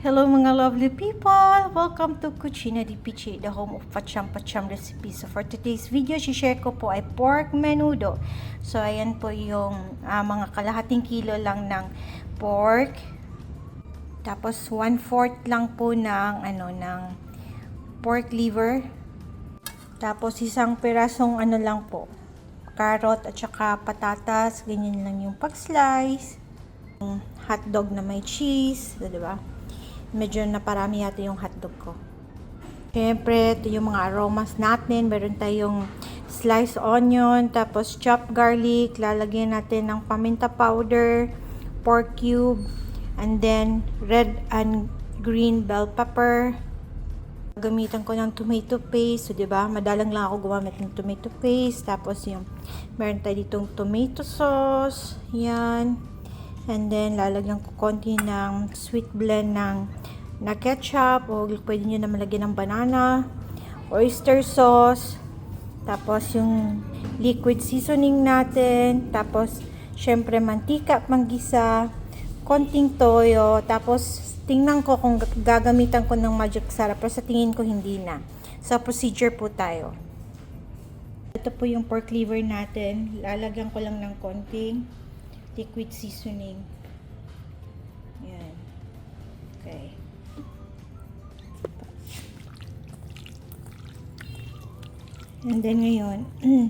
Hello mga lovely people! Welcome to Cucina di Pichi, the home of pacham-pacham recipes. So for today's video, share ko po ay pork menudo. So ayan po yung ah, mga kalahating kilo lang ng pork. Tapos one-fourth lang po ng ano ng pork liver. Tapos isang pirasong ano lang po, carrot at saka patatas, ganyan lang yung pag-slice. Hotdog na may cheese, di ba? Medyo naparami yata yung hotdog ko. Siyempre, ito yung mga aromas natin. Meron tayong sliced onion, tapos chopped garlic, lalagyan natin ng paminta powder, pork cube, and then red and green bell pepper. Gamitan ko ng tomato paste. So, di ba? Madalang lang ako gumamit ng tomato paste. Tapos, yung meron tayo ditong tomato sauce. Yan. And then, lalagyan ko konti ng sweet blend ng na ketchup. O pwede nyo na malagyan ng banana. Oyster sauce. Tapos, yung liquid seasoning natin. Tapos, syempre, mantika at manggisa. Konting toyo. Tapos, tingnan ko kung gagamitan ko ng magic sarap. Pero sa tingin ko, hindi na. Sa procedure po tayo. Ito po yung pork liver natin. Lalagyan ko lang ng konting liquid seasoning. Yan. Okay. And then ngayon,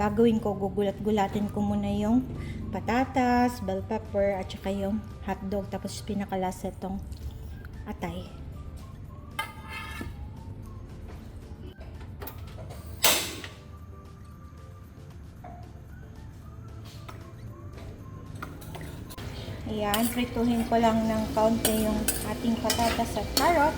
gagawin ko, gugulat-gulatin ko muna yung patatas, bell pepper, at saka yung hotdog. Tapos pinakalasa itong atay. Ayan, prituhin ko lang ng kaunti yung ating patatas at carrot.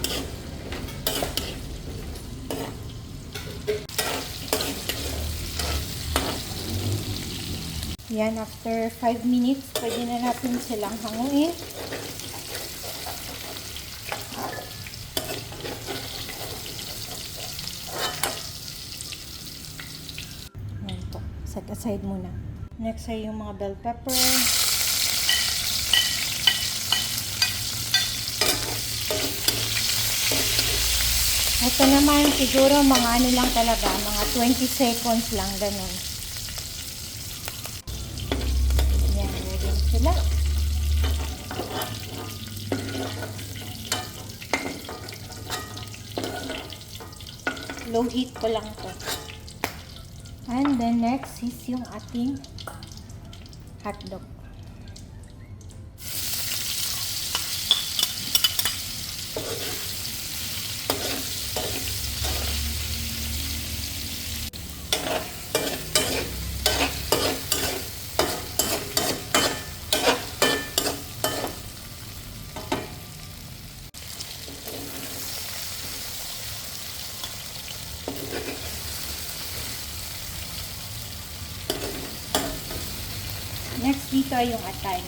Yan, after 5 minutes, pwede na natin silang hanguin. Yan po, set aside muna. Next ay yung mga bell pepper. Ito naman siguro mga ano lang talaga, mga 20 seconds lang ganun. Yan, na sila. Low heat ko lang to. And then next is yung ating hotdog. Next dito yung atay.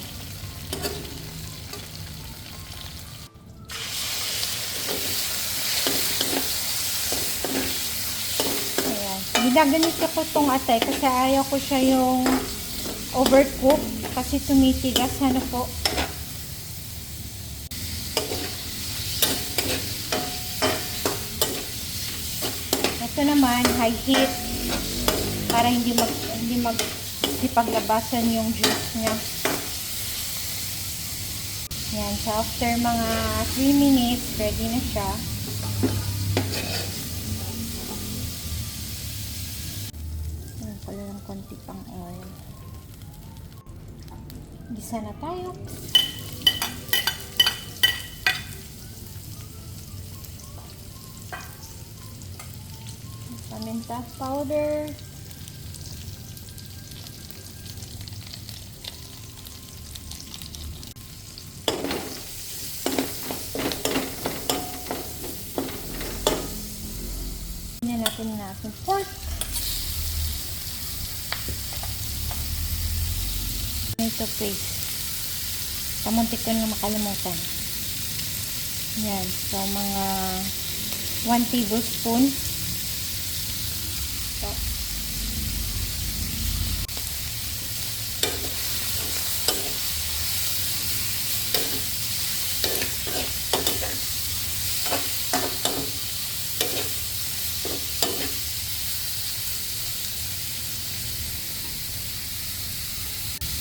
Ayan. Ginaganit ko itong atay kasi ayaw ko siya yung overcook kasi tumitigas. Ano po? Naman, high heat para hindi mag hindi mag ipaglabasan yung juice niya. Yan. So, after mga 3 minutes, ready na siya. Yan pala ng konti pang oil. Gisa na tayo. Paminta powder. Tingnan natin na ating pork. Tomato paste. Kamuntik ko nang makalimutan. Yan. So, mga 1 tablespoon. So,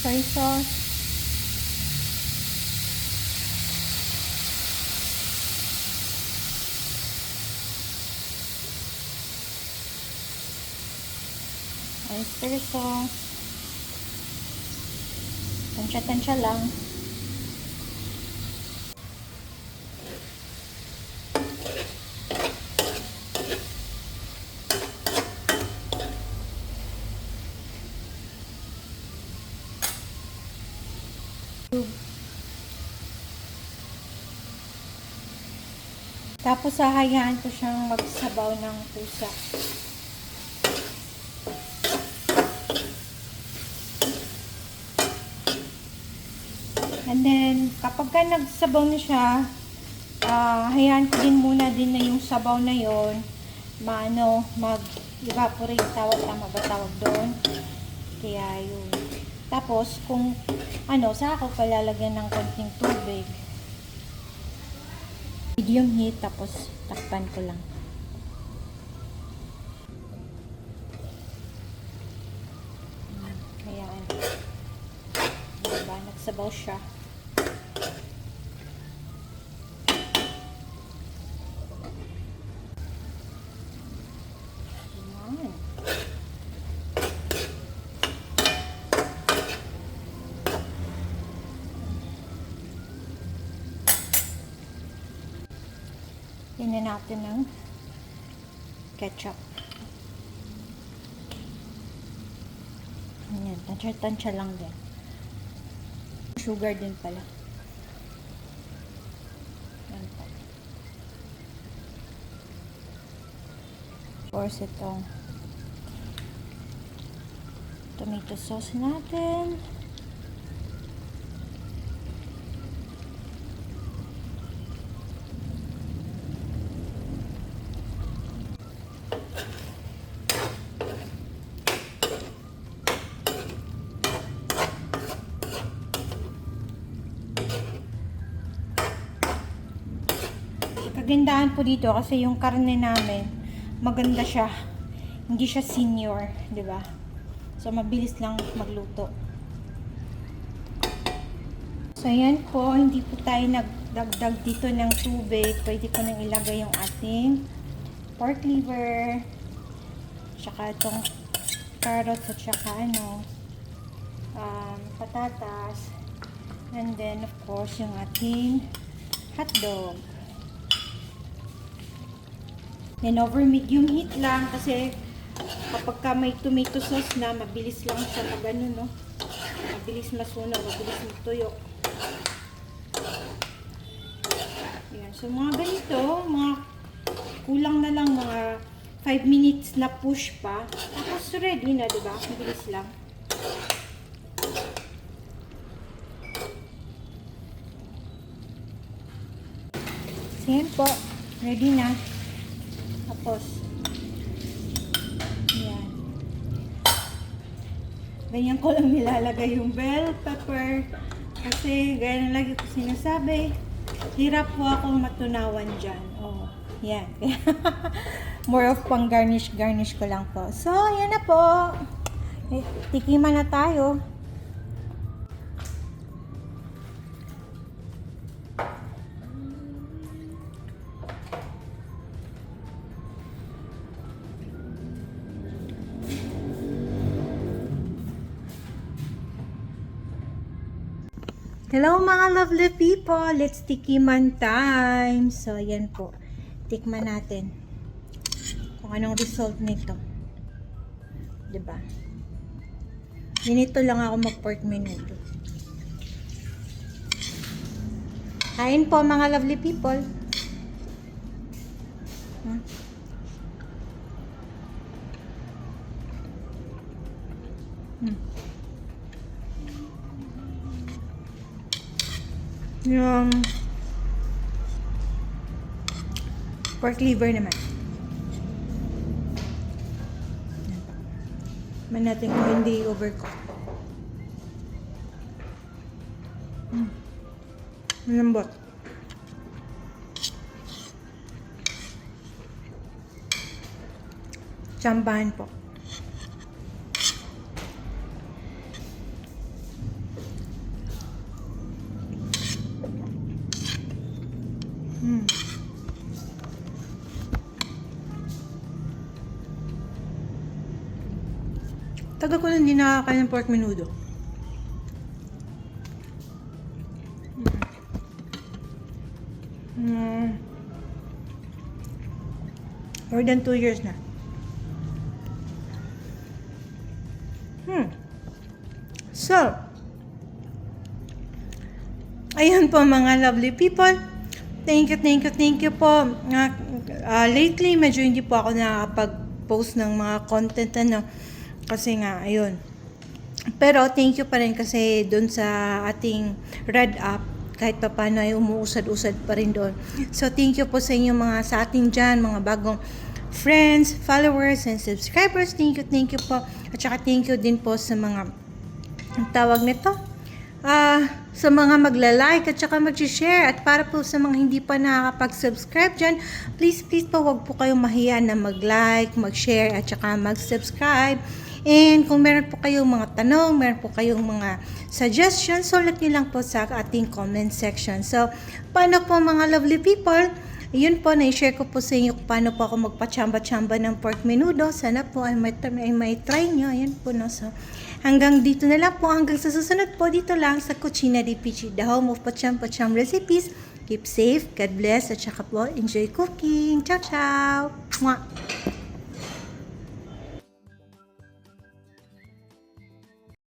soy sauce. Oyster sauce. Tansya-tansya lang. Tapos hahayaan ko siyang magsabaw ng pusa. And then, kapag ka nagsabaw na siya, ah hayaan ko din muna din na yung sabaw na yon maano, mag-evaporate tawag tama ba tawag doon. Kaya yun. Tapos, kung ano, sa ako palalagyan ng konting tubig. Medium heat, tapos takpan ko lang. Ayan. Diba, nagsabaw siya. Ayan. Tingnan natin ng ketchup. Ayan, tansya-tansya lang din. Sugar din pala. Yan po. Of course, itong tomato sauce natin. Kagandahan po dito kasi yung karne namin, maganda siya. Hindi siya senior, 'di ba? So mabilis lang magluto. So ayan po, hindi po tayo nagdagdag dito ng tubig. Pwede ko nang ilagay yung ating pork liver, tsaka itong carrots at tsaka ano, um, patatas, and then of course yung ating hotdog. Then over medium heat lang kasi kapag ka may tomato sauce na, mabilis lang siya ano, no? Mabilis masunog, mabilis magtuyo. Ayan. So mga ganito, mga kulang na lang mga 5 minutes na push pa. Tapos ready na, di ba? Mabilis lang. So yan po. Ready na. Tapos, yan. Ganyan ko lang nilalagay yung bell pepper. Kasi, gaya ng lagi ko sinasabi, hirap po akong matunawan dyan. Oh, yan. More of pang garnish-garnish ko lang po. So, yan na po. Eh, tikiman na tayo. Hello mga lovely people! Let's tikiman time! So, yan po. Tikman natin kung anong result nito. ba? Ganito lang ako mag-pork menudo. Kain po mga lovely people. Hmm. Yung pork liver naman. Man natin kung hindi overcook. Mm. Malambot. Chambahan po. Tagal ko na hindi nakakain ng pork menudo. Mm. More than two years na. Hmm. So, ayun po mga lovely people. Thank you, thank you, thank you po. Uh, uh, lately, medyo hindi po ako nakakapag-post ng mga content ano. Kasi nga, ayun. Pero thank you pa rin kasi doon sa ating Red App, kahit pa paano ay umuusad-usad pa rin doon. So thank you po sa inyo mga sa ating dyan, mga bagong friends, followers, and subscribers. Thank you, thank you po. At saka thank you din po sa mga ang tawag nito, ah, sa mga magla-like at saka mag-share at para po sa mga hindi pa nakakapag-subscribe dyan, please, please po wag po kayong mahiya na mag-like, mag-share at saka mag-subscribe. And kung meron po kayong mga tanong, meron po kayong mga suggestions, sulat nyo lang po sa ating comment section. So, paano po mga lovely people? Yun po, na-share ko po sa inyo kung paano po ako magpachamba-chamba ng pork menudo. Sana po ay may, ay may try nyo. Ayan po, no? So, hanggang dito na lang po. Hanggang sa susunod po, dito lang sa Cucina di Pichi, the home of pacham-pacham recipes. Keep safe, God bless, at saka po, enjoy cooking. Ciao, ciao! Mwah!